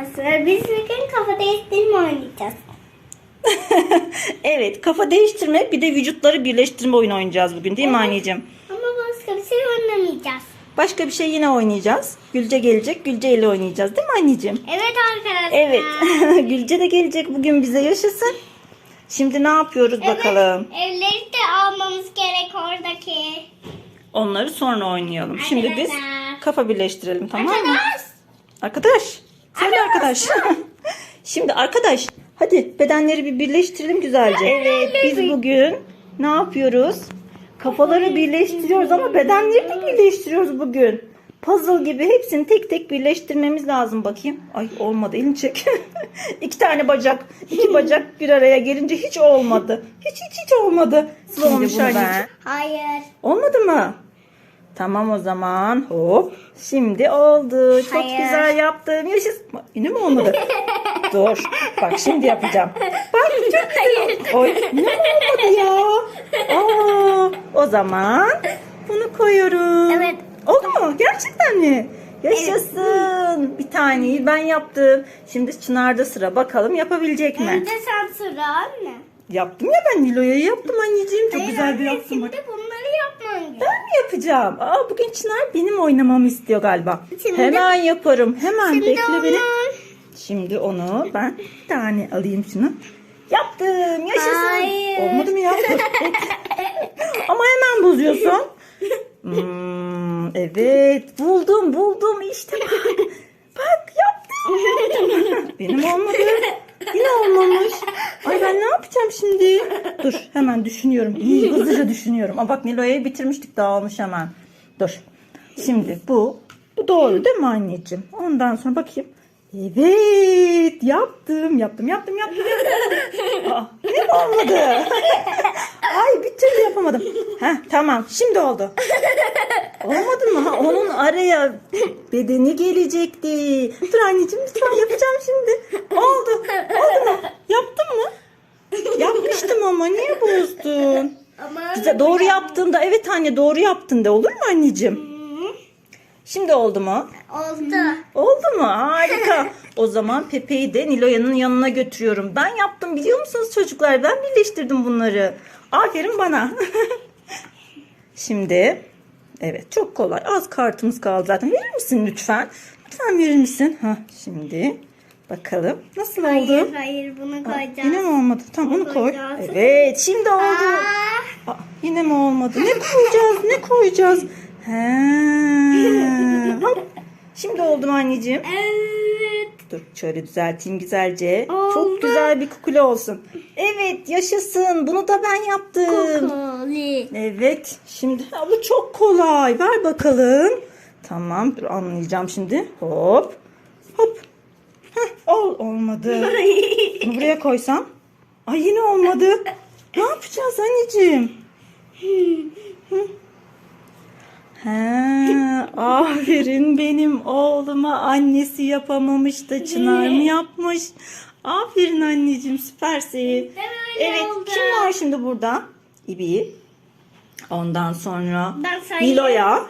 arkadaşlar. Biz bugün kafa değiştirme oynayacağız. evet kafa değiştirme bir de vücutları birleştirme oyunu oynayacağız bugün değil mi Evet. anneciğim? Ama başka bir şey oynamayacağız. Başka bir şey yine oynayacağız. Gülce gelecek. Gülce ile oynayacağız değil mi anneciğim? Evet arkadaşlar. Evet. Gülce de gelecek bugün bize yaşasın. Şimdi ne yapıyoruz Evet, bakalım? Evleri de almamız gerek oradaki. Onları sonra oynayalım. Şimdi biz Arkadaşlar. kafa birleştirelim tamam mı? Arkadaş. Arkadaş. Söyle arkadaş. Şimdi arkadaş hadi bedenleri bir birleştirelim güzelce. Evet biz bugün ne yapıyoruz? Kafaları birleştiriyoruz ama bedenleri de birleştiriyoruz bugün. Puzzle gibi hepsini tek tek birleştirmemiz lazım bakayım. Ay olmadı elini çek. iki tane bacak, iki bacak bir araya gelince hiç olmadı. Hiç hiç hiç olmadı. Bunu anneciğim. Hayır. Olmadı mı? Tamam o zaman. Hop. Şimdi oldu. Çok Hayır. güzel yaptım. Yaşasın. Yine mi olmadı? Dur. Bak şimdi yapacağım. Bak çok güzel. Oy, mi olmadı ya? Aa, o zaman bunu koyuyorum. Evet. Oldu mu? Gerçekten mi? Yaşasın. Bir taneyi ben yaptım. Şimdi Çınar'da sıra. Bakalım yapabilecek mi? Önce sen sıra anne. Yaptım ya ben Nilo'ya yaptım anneciğim. Çok Hayır güzel bir anne, yaptım. Bak. Şimdi bunları yapman gerek. Ben mi yapacağım? Aa, bugün Çınar benim oynamamı istiyor galiba. Şimdi- Hemen yaparım. Hemen Şimdi bekle onu- beni. Şimdi onu ben bir tane alayım şunu. Yaptım. Yaşasın. Hayır. Olmadı mı ya? Ama hemen bozuyorsun. Hmm, evet. Buldum buldum. İşte bak. Bak yaptım. Benim olmadı. Yine olmamış. Ay ben ne yapacağım şimdi? Dur hemen düşünüyorum. Hızlıca düşünüyorum. Aa bak Nilo'yu bitirmiştik dağılmış hemen. Dur. Şimdi bu. Bu doğru değil mi anneciğim? Ondan sonra bakayım. Evet yaptım yaptım yaptım yaptım. Aa, ne olmadı? Yapamadım. Heh, tamam şimdi oldu. Olmadı mı? Ha, onun araya bedeni gelecekti. Dur anneciğim lütfen yapacağım şimdi. Oldu. Oldu mu? Yaptın mı? Yapmıştım ama niye bozdun? Ama Güzel, doğru yaptığımda evet anne doğru yaptın de olur mu anneciğim? Şimdi oldu mu? oldu. Oldu mu? Harika. O zaman Pepe'yi de Nilo'yanın yanına götürüyorum. Ben yaptım biliyor musunuz çocuklar? Ben birleştirdim bunları. Aferin bana. Şimdi evet çok kolay. Az kartımız kaldı zaten. Verir misin lütfen? Lütfen verir misin? Ha şimdi bakalım nasıl oldu? Hayır hayır bunu Aa, koyacağız. yine mi olmadı? Tamam onu koy. koyacağız. Evet şimdi oldu. Aa, Aa, yine mi olmadı? Ne koyacağız? Ne koyacağız? He. Hop. Şimdi oldu mu anneciğim? evet. Dur şöyle düzelteyim güzelce. Oldu. Çok güzel bir kukule olsun. Evet yaşasın. Bunu da ben yaptım. Kokoli. Evet. Şimdi ha, bu çok kolay. Ver bakalım. Tamam dur anlayacağım şimdi. Hop. Hop. Heh, ol olmadı. Bunu buraya koysam. Ay yine olmadı. Ne yapacağız anneciğim? Hı. He, aferin benim oğluma annesi yapamamış da Çınar mı yapmış? Aferin anneciğim süpersin. Evet oldu. kim var şimdi burada? İbi. Ondan sonra Ben sayayım. Nilo'ya,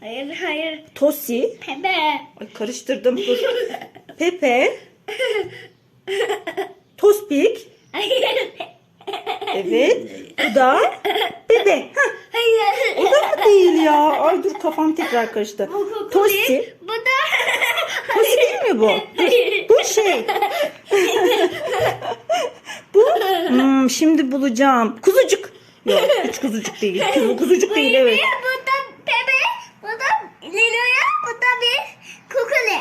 Hayır hayır. Tosi. Pepe. Ay karıştırdım dur. Pepe. Tospik. Hayır. Evet. Bu da Bebe. Heh, Değil ya? Ay dur kafam tekrar karıştı. Bu. Tosti. Bu da. Tosi değil mi bu? Hayır. Bu şey. bu hmm, şimdi bulacağım. Kuzucuk. Yok hiç kuzucuk değil. Kuzu, kuzucuk değil evet. Bu da Pepe. Bu da Lilo'ya. Bu da bir kukule.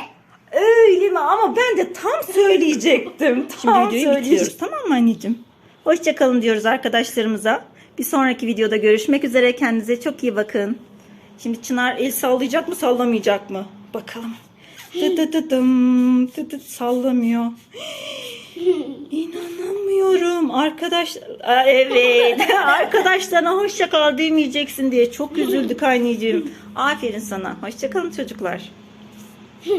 Öyle mi? Ama ben de tam söyleyecektim. Şimdi Tam videoyu bitiriyoruz. Tamam mı anneciğim? Hoşçakalın diyoruz arkadaşlarımıza. Bir sonraki videoda görüşmek üzere. Kendinize çok iyi bakın. Şimdi Çınar el sallayacak mı sallamayacak mı? Bakalım. Dı dı dı dım, dı dı sallamıyor. İnanamıyorum. Arkadaş Aa, evet. Arkadaşlarına hoşça kal demeyeceksin diye çok üzüldük anneciğim. Aferin sana. Hoşça kalın çocuklar.